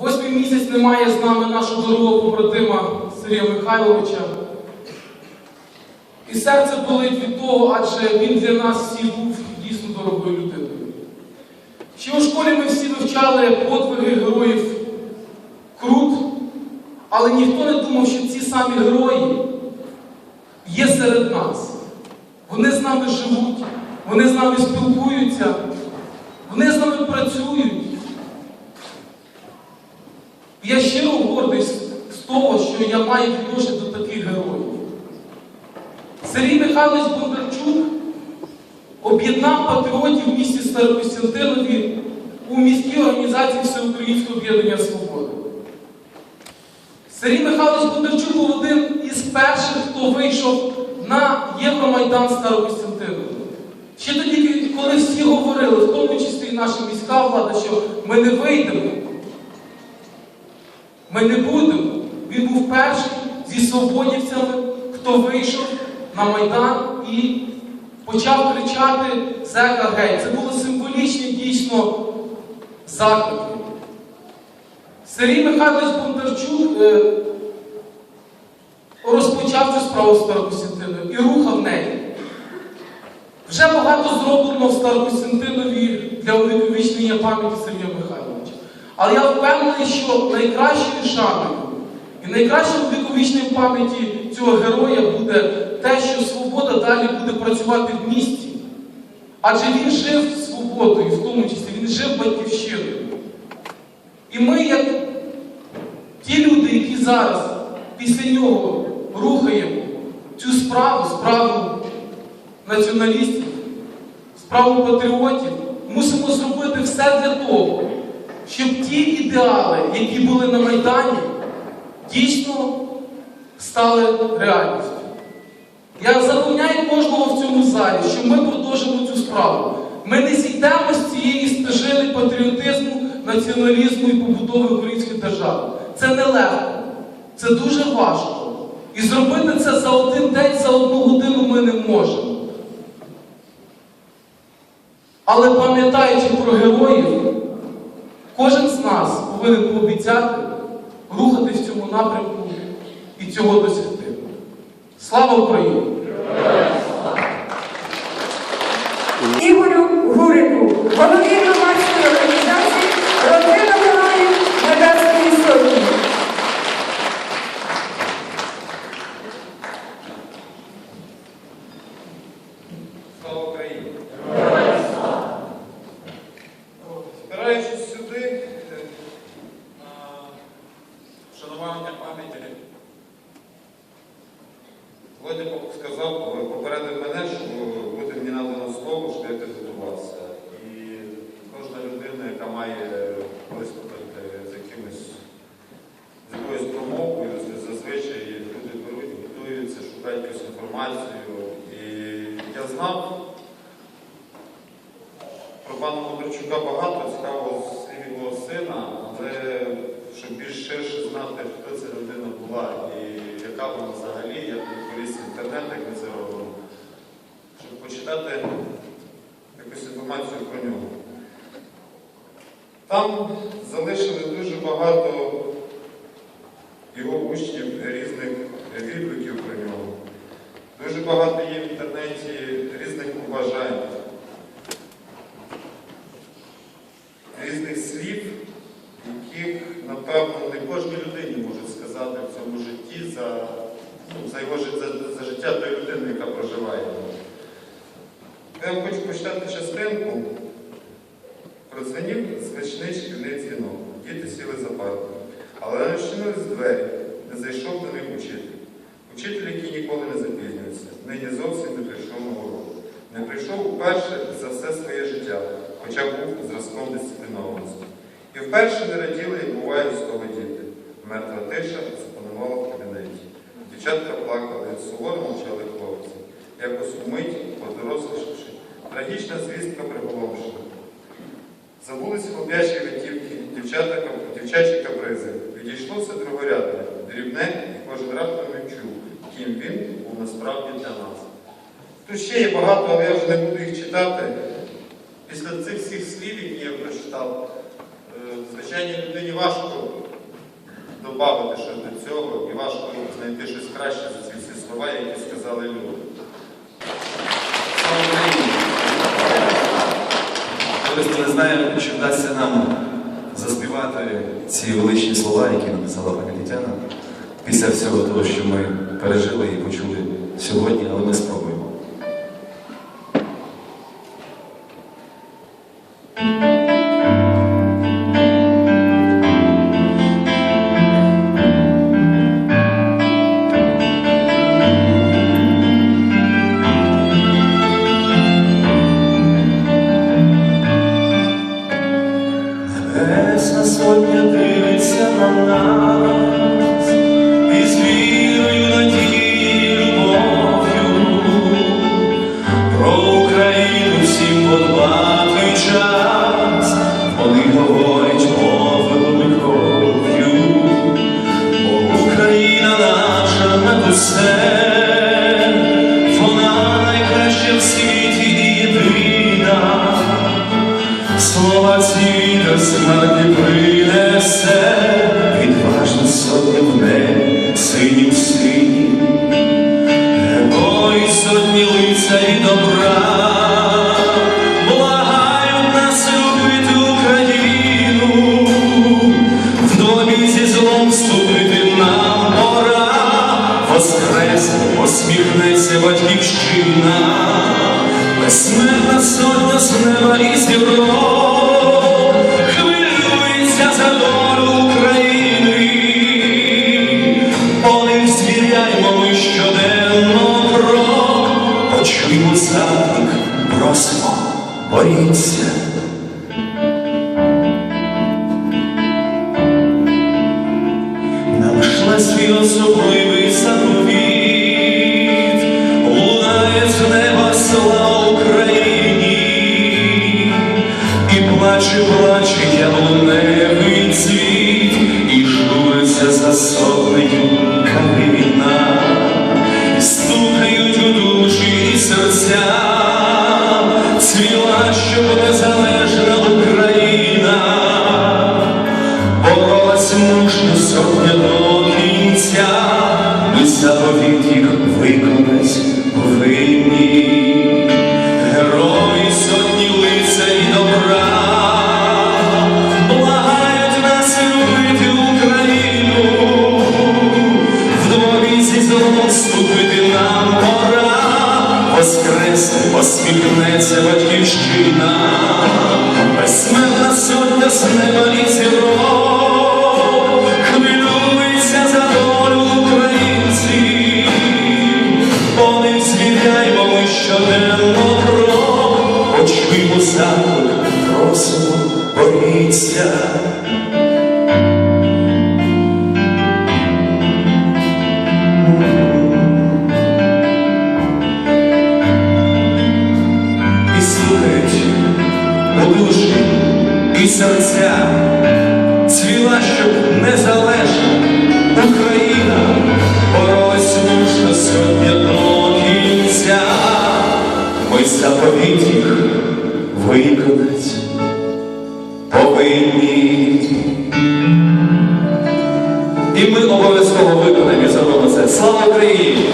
Восьмий місяць немає з нами нашого дорогого побратима Сергія Михайловича. І серце болить від того, адже він для нас всіх був дійсно дорогою людиною. Ще у школі ми всі вивчали подвиги героїв Крут, але ніхто не думав, що ці самі герої є серед нас. Вони з нами живуть, вони з нами спілкуються, вони з нами Я щиро гордий з того, що я маю відношення до таких героїв. Сергій Михайлович Бондарчук об'єднав патріотів в місті Старокостянтинові у міській організації Всеукраїнського об'єднання Свободи. Сергій Михайлович Бондарчук був один із перших, хто вийшов на Євромайдан Старокостянтинові. Ще тоді, коли всі говорили, в тому числі і наша міська влада, що ми не вийдемо, ми не будемо. Він був перший зі свободівцями, хто вийшов на Майдан і почав кричати Зека геть. Це було символічні дійсно заклики. Сергій Михайлович Бондарчук е, розпочав цю справу з Старокостянтинові і рухав неї. Вже багато зроблено в Старокостянтинові для увіковічнення пам'яті Сергія Михайловича. Але я впевнений, що найкращою шаною і найкращим увіковічним пам'яті цього героя буде те, що свобода далі буде працювати в місті. Адже він жив свободою, в тому числі він жив батьківщиною. І ми, як ті люди, які зараз після нього рухаємо цю справу, справу націоналістів, справу патріотів, мусимо зробити все для того, щоб ті ідеали, які були на Майдані, дійсно стали реальністю. Я запевняю кожного в цьому залі, що ми продовжимо цю справу. Ми не зійдемо з цієї стежини патріотизму, націоналізму і побудови української держави. Це нелегко, це дуже важко. І зробити це за один день, за одну годину ми не можемо. Але пам'ятаючи про героїв, кожен з нас повинен пообіцяти рухатись в цьому напрямку і цього досягти. Слава Україні! Володя сказав, е, попередив мене, що буде мені надано слово, щоб я підготувався. І кожна людина, яка має виступити з якимось з якоюсь промовою, зазвичай люди беруть, готуються, шукають якусь інформацію. І я знав про пана Бондарчука багато, цікаво слів його сина, але щоб більш ширше знати, хто ця людина була і яка взагалі, я поліз в інтернет, як ми це робимо, щоб почитати якусь інформацію про нього. Там залишили дуже багато його учнів різних відгуків про нього. Дуже багато є в інтернеті різних побажань, різних слів, яких, напевно, не кожній людині можуть сказати в цьому житті за, ну, за, його, жит- за, за життя тої людини, яка проживає. Я вам хочу частинку. Продзвонів звичний шкільний дзвінок. Діти сіли за парту. Але не відчинились двері, не зайшов до них учитель. Учитель, який ніколи не запізнюється, нині зовсім не прийшов на урок. Не прийшов уперше за все своє життя, хоча був зразком дисциплінованості. І вперше не раділи, як буває з того діти. Мертва тиша запанувала в кабінеті. Дівчатка плакали, суворо мовчали хлопці. Якось умить, подорослішавши, трагічна звістка приголомшила. Забулись хлоп'ячі витівки, дівчачі капризи. Відійшло все другорядне, дрібне, і кожен раптом відчув, ким він був насправді для нас. Тут ще є багато, але я вже не буду їх читати. Після цих всіх слів, які я прочитав, е, звичайній людині важко додати щось до цього, і важко знайти щось краще за ці всі слова, які сказали люди. Слава Україні! Користо не знаю, чи вдасться нам заспівати ці величні слова, які написала пані після всього того, що ми пережили і почули сьогодні, але ми спробуємо. Світі єдина. Слова ці до смерті принесе, відважна сотня в небі, синім сині, герої сотні лиця і боріться. Нам шла свій ми заповіт їх виконать повинні. Герої сотні лицарі добра, благають нас любити Україну, в вдові зі злом ступити нам пора, воскресне, посміхнеться батьківщина, безсмертна сотня з неба і зірок, заклик, просимо, боріться. і слухають у душі і серця, цвіла, щоб незалежна Україна боролась мужно сьогодні до кінця. Ми заповіт їх повинні. І ми обов'язково виконаємо і зробимо це. Слава Україні!